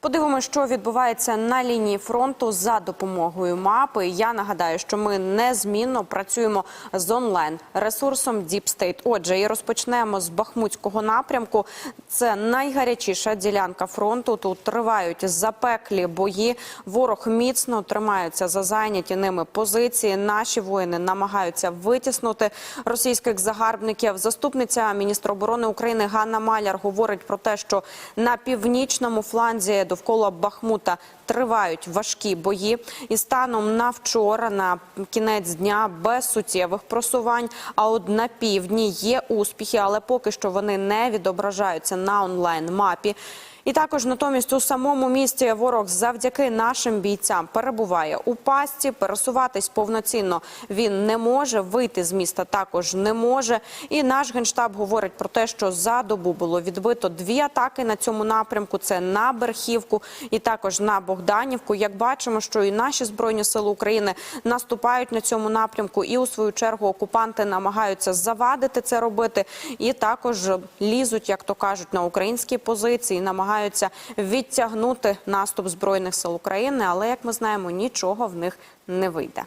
Подивимося, що відбувається на лінії фронту за допомогою мапи. Я нагадаю, що ми незмінно працюємо з онлайн ресурсом Deep State. Отже, і розпочнемо з Бахмутського напрямку. Це найгарячіша ділянка фронту. Тут тривають запеклі бої. Ворог міцно тримається за зайняті ними позиції. Наші воїни намагаються витіснути російських загарбників. Заступниця міністра оборони України Ганна Маляр говорить про те, що на північному фланзі довкола Бахмута тривають важкі бої. І станом на вчора, на кінець дня, без суттєвих просувань. А от на півдні є успіхи, але поки що вони не відображаються на онлайн мапі. І також натомість у самому місті ворог завдяки нашим бійцям перебуває у пастці. Пересуватись повноцінно він не може. Вийти з міста також не може. І наш генштаб говорить про те, що за добу було відбито дві атаки на цьому напрямку: це на Берхівку і також на Богданівку. Як бачимо, що і наші збройні сили України наступають на цьому напрямку, і у свою чергу окупанти намагаються завадити це робити, і також лізуть, як то кажуть, на українські позиції, намагаються відтягнути наступ збройних сил України. Але як ми знаємо, нічого в них не вийде.